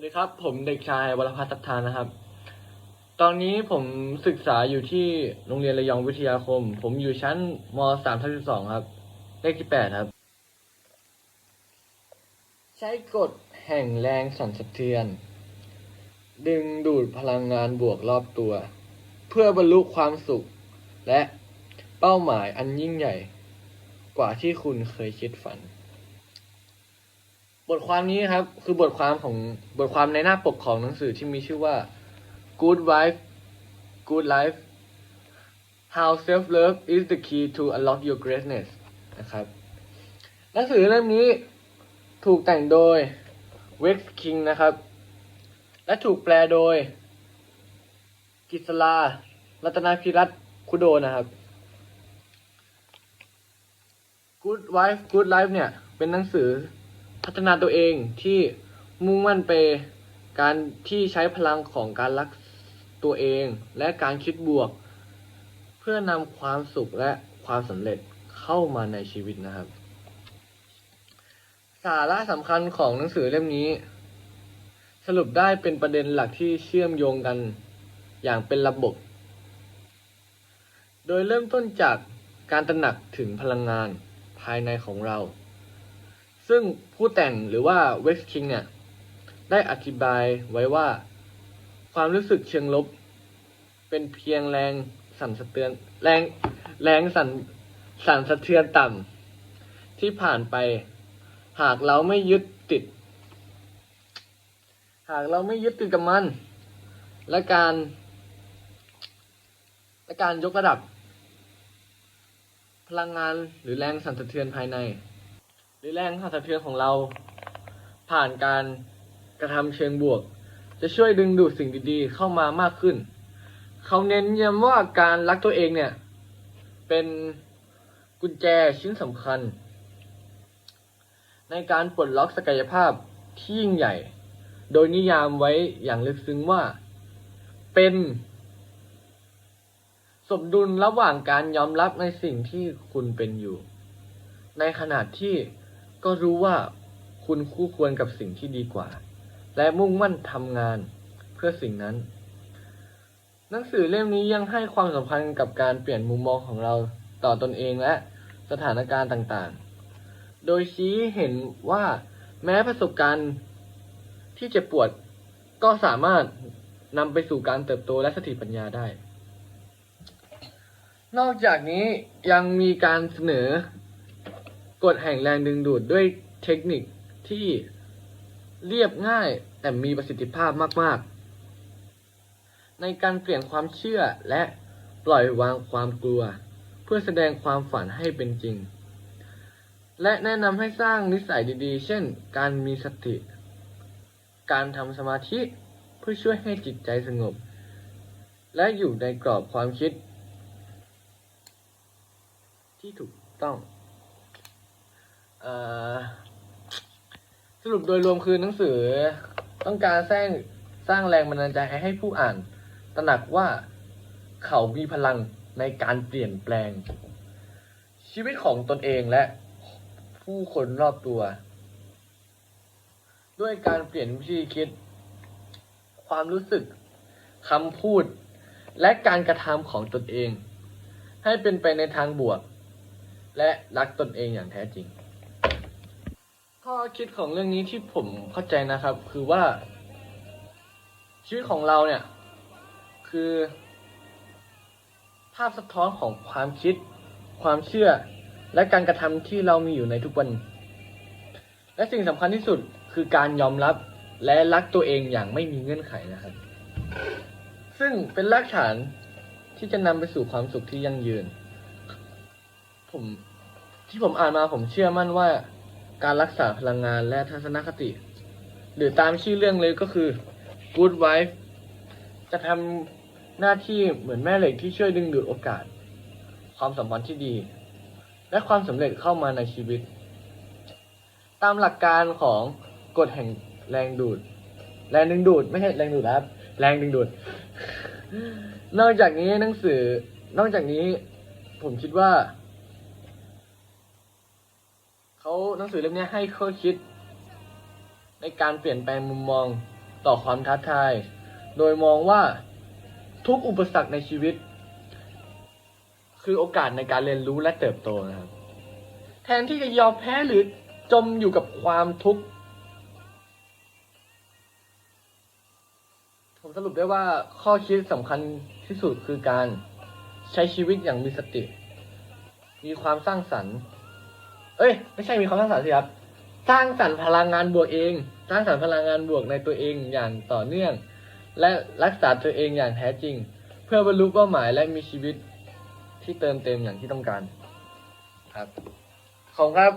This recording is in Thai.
วัสดีครับ ผมเด็กชายวรพัฒน์ทัพทานนะครับ ตอนนี้ผมศึกษาอยู่ที่โรงเรียนระยองวิทยาคม ผมอยู่ชั้นมสามทับสองครับ เลขที่แปดครับ ใช้กฎแห่งแรงสั่นสะเทือน ดึงดูดพลังงานบวกรอบตัว เพื่อบรรลุความสุข และเป้าหมายอันยิ่งใหญ่ กว่าที่คุณเคยคิดฝัน บทความนี้ครับ คือบทความของบทความในหน้าปกของหนังสือที่มีชื่อว่า Good Wife Good Life How Self Love is the Key to Unlock Your Greatness นะครับ หนังสือเล่มนี้ถูกแต่งโดย Wex King นะครับ และถูกแปลโดย กิษลารัตนาพิรัตคุโดนะครับ Good Wife Good Life เนี่ย เป็นหนังสือ พัฒนาตัวเองที่มุ่งมั่นไปการที่ใช้พลังของการรักตัวเอง และการคิดบวก เพื่อนำความสุขและความสำเร็จเข้ามาในชีวิตนะครับ สาระสำคัญของหนังสือเล่มนี้ สรุปได้เป็นประเด็นหลักที่เชื่อมโยงกันอย่างเป็นระบบ โดยเริ่มต้นจากการตระหนักถึงพลังงานภายในของเรา ซึ่งผู้แต่งหรือว่าเว็กซ์คิงเนี่ย ได้อธิบายไว้ว่า ความรู้สึกเชิงลบ เป็นเพียงแรงสั่นสะเทือนแรงแรงสั่นสั่นสะเทือนต่ำที่ผ่านไป หากเราไม่ยึดติด หากเราไม่ยึดติดกับมัน และการและการยกระดับ พลังงานหรือแรงสั่นสะเทือนภายใน หรือแรงสั่นสะเทือนของเรา ผ่านการกระทำเชิงบวก จะช่วยดึงดูดสิ่งดีๆ เข้ามามากขึ้น เขาเน้นย้ำว่าการรักตัวเองเนี่ย เป็นกุญแจชิ้นสำคัญ ในการปลดล็อกศักยภาพที่ยิ่งใหญ่ โดยนิยามไว้อย่างลึกซึ้งว่า เป็น สมดุลระหว่างการยอมรับในสิ่งที่คุณเป็นอยู่ ในขณะที่ ก็รู้ว่าคุณคู่ควรกับสิ่งที่ดีกว่า และมุ่งมั่นทำงานเพื่อสิ่งนั้น หนังสือเล่มนี้ยังให้ความสำคัญกับการเปลี่ยนมุมมองของเราต่อตนเองและสถานการณ์ต่างๆ โดยชี้เห็นว่าแม้ประสบการณ์ที่เจ็บปวดก็สามารถนำไปสู่การเติบโตและสติปัญญาได้ นอกจากนี้ยังมีการเสนอ กฎแห่งแรงดึงดูดด้วยเทคนิคที่เรียบง่ายแต่มีประสิทธิภาพมาก ๆ ในการเปลี่ยนความเชื่อและปล่อยวางความกลัว เพื่อแสดงความฝันให้เป็นจริง และแนะนำให้สร้างนิสัยดีๆ เช่น การมีสติ การทำสมาธิเพื่อช่วยให้จิตใจสงบ และอยู่ในกรอบความคิด ที่ถูกต้อง สรุปโดยรวมคือหนังสือต้องการสร้างสร้างแรงบันดาลใจให้ผู้อ่าน ตระหนักว่าเขามีพลังในการเปลี่ยนแปลง ชีวิตของตนเองและผู้คนรอบตัว ด้วยการเปลี่ยนวิธีคิด ความรู้สึกคำพูด และการกระทำของตนเอง ให้เป็นไปในทางบวก และรักตนเองอย่างแท้จริง ข้อคิดของเรื่องนี้ที่ผมเข้าใจนะครับ คือว่า ชีวิตของเราเนี่ย คือ ภาพสะท้อนของความคิด ความเชื่อ และการกระทำที่เรามีอยู่ในทุกวัน และสิ่งสำคัญที่สุดคือการยอมรับและรักตัวเองอย่างไม่มีเงื่อนไขนะครับ ซึ่งเป็นรากฐานที่จะนำไปสู่ความสุขที่ยั่งยืน ผมที่ผมอ่านมาผมเชื่อมั่นว่า การรักษาพลังงานและทัศนคติ หรือตามชื่อเรื่องเลยก็คือ Good Wife จะทำหน้าที่เหมือนแม่เหล็กที่ช่วยดึงดูดโอกาส ความสัมพันธ์ที่ดี และความสำเร็จเข้ามาในชีวิต ตามหลักการของกฎแห่งแรงดูด แรงดึงดูด ไม่ใช่แรงดูดครับ แรงดึงดูด นอกจากนี้หนังสือ นอกจากนี้ผมคิดว่า เขาหนังสือเล่มนี้ให้ข้อคิด ในการเปลี่ยนแปลงมุมมองต่อความท้าทาย โดยมองว่าทุกอุปสรรคในชีวิต คือโอกาสในการเรียนรู้และเติบโตนะครับ แทนที่จะยอมแพ้หรือจมอยู่กับความทุกข์ผมสรุปได้ว่าข้อคิดสำคัญที่สุดคือการใช้ชีวิตอย่างมีสติ มีความสร้างสรรค์ เอ้ย ไม่ใช่มีความสร้างสรรค์สิครับ สร้างสรรค์พลังงานบวกเอง สร้างสรรค์พลังงานบวกในตัวเองอย่างต่อเนื่อง และรักษาตัวเองอย่างแท้จริง เพื่อบรรลุเป้าหมายและมีชีวิตที่เติมเต็มอย่างที่ต้องการ ครับ ขอบคุณครับ